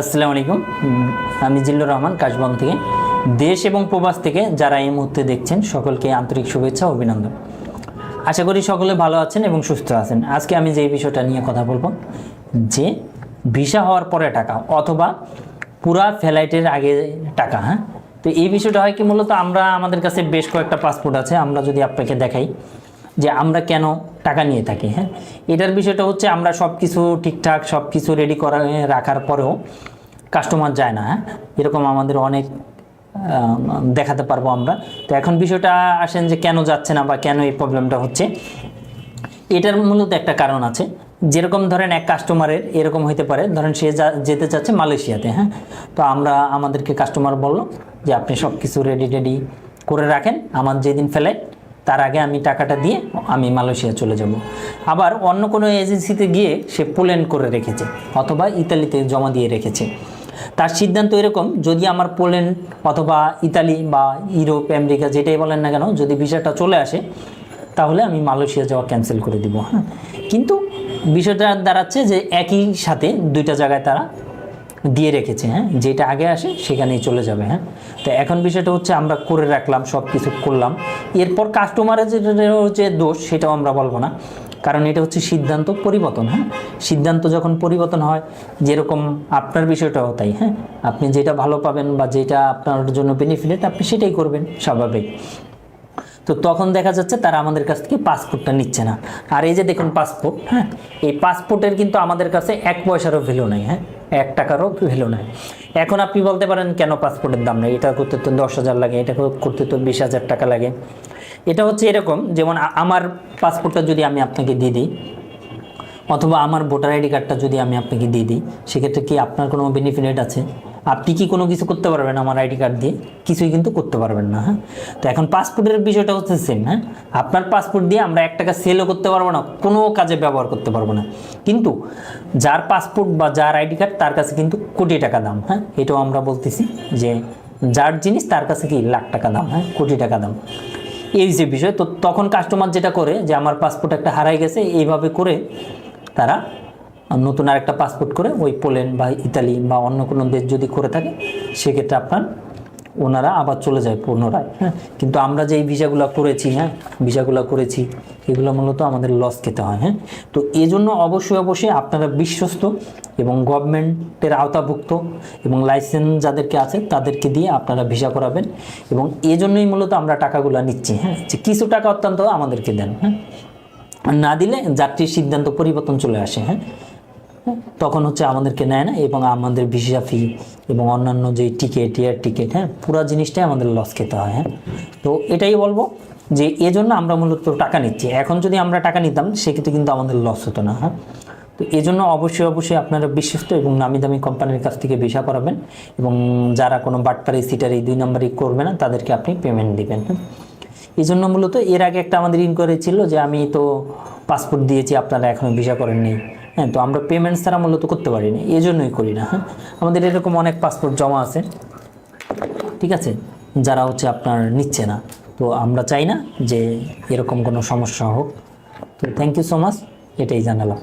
আসসালামু আলাইকুম। আমি জিল্লুর রহমান, কাশবন থেকে। দেশ এবং প্রবাস থেকে যারা এই মুহূর্তে দেখছেন, সকলকে আন্তরিক শুভেচ্ছা অভিনন্দন। আশা করি সকলে ভালো আছেন এবং সুস্থ আছেন। আজকে আমি যে বিষয়টা নিয়ে কথা বলব, যে ভিসা হওয়ার পরে টাকা অথবা পুরা ফ্লাইটের আগে টাকা হ্যাঁ? তো এই বিষয়টা হয় কি, মূলত আমরা আমাদের কাছে বেশ কয়েকটা পাসপোর্ট আছে। আমরা যদি আপনাকে দেখাই যে আমরা কেন টাকা নিয়ে থাকি হ্যাঁ? এটার বিষয়টা হচ্ছে আমরা সব কিছু ঠিকঠাক সব কিছু রেডি করা রাখার পরেও কাস্টমার যায় না হ্যাঁ? এরকম আমাদের অনেক দেখাতে পারব আমরা। তো এখন বিষয়টা আসেন যে কেন যাচ্ছে না বা কেন এই প্রবলেমটা হচ্ছে। এটার মূলত একটা কারণ আছে। যেরকম ধরেন এক কাস্টমারের এরকম হইতে পারে। ধরেন সে যেতে চাচ্ছে মালয়েশিয়াতে হ্যাঁ? তো আমরা আমাদেরকে কাস্টমার বলল যে, আপনি সব কিছু রেডি রেডি করে রাখেন। আমার যেদিন ফ্লাইট তার আগে আমি টাকাটা দিয়ে আমি মালয়েশিয়া চলে যাব। আবার অন্য কোনো এজেন্সিতে গিয়ে সে পোল্যান্ড করে রেখেছে অথবা ইতালিতে জমা দিয়ে রেখেছে। তার সিদ্ধান্ত এরকম, যদি আমার পোল্যান্ড অথবা ইতালি বা ইউরোপ, আমেরিকা যেটাই বলেন না কেন, যদি ভিসাটা চলে আসে, তাহলে আমি মালয়েশিয়া যাওয়া ক্যান্সেল করে দিব হ্যাঁ। কিন্তু বিষয়টা দাঁড়াচ্ছে যে একই সাথে দুইটা জায়গায় তারা দিয়ে রেখেছে হ্যাঁ? যেটা আগে আসে সেখানেই চলে যাবে হ্যাঁ? তো এখন বিষয়টা হচ্ছে আমরা করে রাখলাম সব কিছু করলাম। এরপর কাস্টমারের যে দোষ, সেটাও আমরা বলব না। কারণ এটা হচ্ছে সিদ্ধান্ত পরিবর্তন হ্যাঁ? সিদ্ধান্ত যখন পরিবর্তন হয়, যেরকম আপনার বিষয়টাও তাই হ্যাঁ? আপনি যেটা ভালো পাবেন বা যেটা আপনার জন্য বেনিফিট আপনি সেটাই করবেন, স্বাভাবিক। তো তখন দেখা যাচ্ছে তারা আমাদের কাছ থেকে পাসপোর্টটা নিচ্ছে না। আর এই যে দেখুন পাসপোর্ট হ্যাঁ? এই পাসপোর্টের কিন্তু আমাদের কাছে এক পয়সারও ভ্যালু নেই হ্যাঁ? এক টাকারও ভ্যালু নাই। এখন আপনি বলতে পারেন, কেন পাসপোর্টের দাম নেই? এটা করতে তো দশ হাজার লাগে, এটা করতে তো বিশ হাজার টাকা লাগে। এটা হচ্ছে এরকম, যেমন আমার পাসপোর্টটা যদি আমি আপনাকে দিয়ে দিই, অথবা আমার ভোটার আইডি কার্ডটা যদি আমি আপনাকে দিয়ে দিই, সেক্ষেত্রে কি আপনার কোনো বেনিফিট আছে? আপনি কি কোনো কিছু করতে পারবেন আমার আইডি কার্ড দিয়ে? কিছুই কিন্তু করতে পারবেন না হ্যাঁ? তো এখন পাসপোর্টের বিষয়টা হচ্ছে সেম হ্যাঁ? আপনার পাসপোর্ট দিয়ে আমরা এক টাকা সেলও করতে পারব না, কোনো কাজে ব্যবহার করতে পারব না। কিন্তু যার পাসপোর্ট বা যার আইডি কার্ড, তার কাছে কিন্তু কোটি টাকা দাম হ্যাঁ? এটাও আমরা বলতেছি যে যার জিনিস, তার কাছে কি লাখ টাকা দাম হ্যাঁ? কোটি টাকা দাম। এই যে বিষয়, তো তখন কাস্টমার যেটা করে যে আমার পাসপোর্ট একটা হারাই গেছে, এইভাবে করে তারা নতুন আরেকটা পাসপোর্ট করে ওই পোল্যান্ড বা ইতালি বা অন্য কোনো দেশ যদি করে থাকে সেক্ষেত্রে আপনার ওনারা আবার চলে যায় পুনরায় হ্যাঁ? কিন্তু আমরা যে এই ভিসাগুলো করেছি হ্যাঁ? ভিসাগুলো করেছি এগুলো মূলত আমাদের লস খেতে হয় হ্যাঁ? তো এই জন্য অবশ্যই অবশ্যই আপনারা বিশ্বস্ত এবং গভর্নমেন্টের আওতাভুক্ত এবং লাইসেন্স যাদেরকে আছে তাদেরকে দিয়ে আপনারা ভিসা করাবেন এবং এই জন্যই মূলত আমরা টাকাগুলো নিচ্ছি হ্যাঁ? যে কিছু টাকা অত্যন্ত আমাদেরকে দেন হ্যাঁ? না দিলে যাত্রীর সিদ্ধান্ত পরিবর্তন চলে আসে হ্যাঁ, তখন হচ্ছে আমাদেরকে নেয় না এবং আমাদের ভিসা ফি এবং অন্যান্য যে টিকিট এয়ার টিকিট হ্যাঁ পুরো জিনিসটাই আমাদের লস খেতে হয় হ্যাঁ। তো এটাই বলব যে এজন্য আমরা মূলত টাকা নিচ্ছি। এখন যদি আমরা টাকা নিতাম, সেক্ষেত্রে কিন্তু আমাদের লস হতো না হ্যাঁ। তো এই জন্য অবশ্যই অবশ্যই আপনারা বিশ্বস্ত এবং নামি দামি কোম্পানির কাছ থেকে ভিসা করাবেন এবং যারা কোনো বাটপারি সিটারি দুই নম্বরই করবে না, তাদেরকে আপনি পেমেন্ট দিবেন হ্যাঁ। এই জন্য মূলত এর আগে একটা আমাদের ইনকোয়ারি ছিল যে আমি তো পাসপোর্ট দিয়েছি, আপনারা এখনও ভিসা করেননি। হ্যাঁ তো আমরা পেমেন্টস ছাড়া মূলত করতে পারি না এই জন্যই করি না হ্যাঁ। আমাদের এরকম অনেক পাসপোর্ট জমা আছে, ঠিক আছে? যারা হচ্ছে আপনার নিচ্ছে না। তো আমরা চাই না যে এরকম কোনো সমস্যা হোক। তো থ্যাংক ইউ সো মাচ এটাই জানালাম।